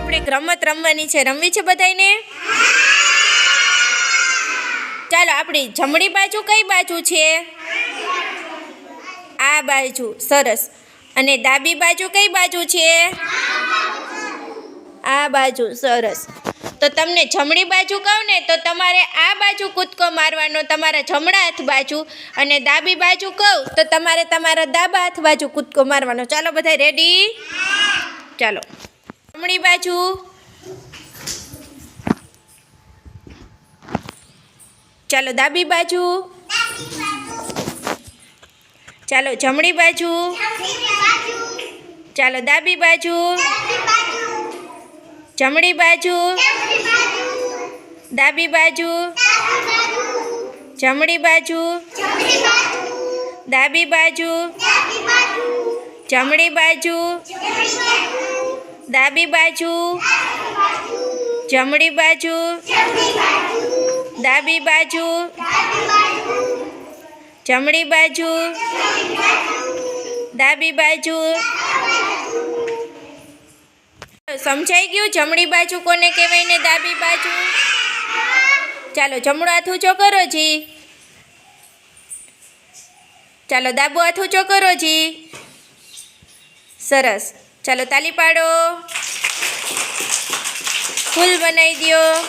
આપણે રમત રમવાની છે. રમવી છે બધાને ચાલો, આપણી જમણી બાજુ કઈ બાજુ છે? આ બાજુ, સરસ. અને ડાબી બાજુ કઈ બાજુ છે? આ બાજુ, સરસ. તો તમને જમણી બાજુ કહું ને, તો તમારે આ બાજુ કૂદકો મારવાનો, તમારા જમણા હાથ બાજુ અને ડાબી બાજુ કહું, તો તમારે તમારા ડાબા હાથ બાજુ કૂદકો મારવાનો. ચાલો બધા રેડી ચાલો. જમણી બાજુ. ચાલો, ડાબી બાજુ. ચાલો, જમણી બાજુ. ચાલો, ડાબી બાજુ. જમણી બાજુ. ડાબી બાજુ. જમણી બાજુ. ડાબી બાજુ. જમણી બાજુ. ડાબી બાજુ. જમણી બાજુ. ડાબી બાજુ. જમણી બાજુ. ડાબી બાજુ. સમજાઈ ગયું? જમણી બાજુ કોને કહેવાય ને ડાબી બાજુ? ચાલો, જમણો હાથ ઊંચો કરો જી. ચાલો, ડાબો હાથ ઊંચો કરો જી. સરસ. ચાલો, તાલી પાડો. ફૂલ બનાવી દ્યો.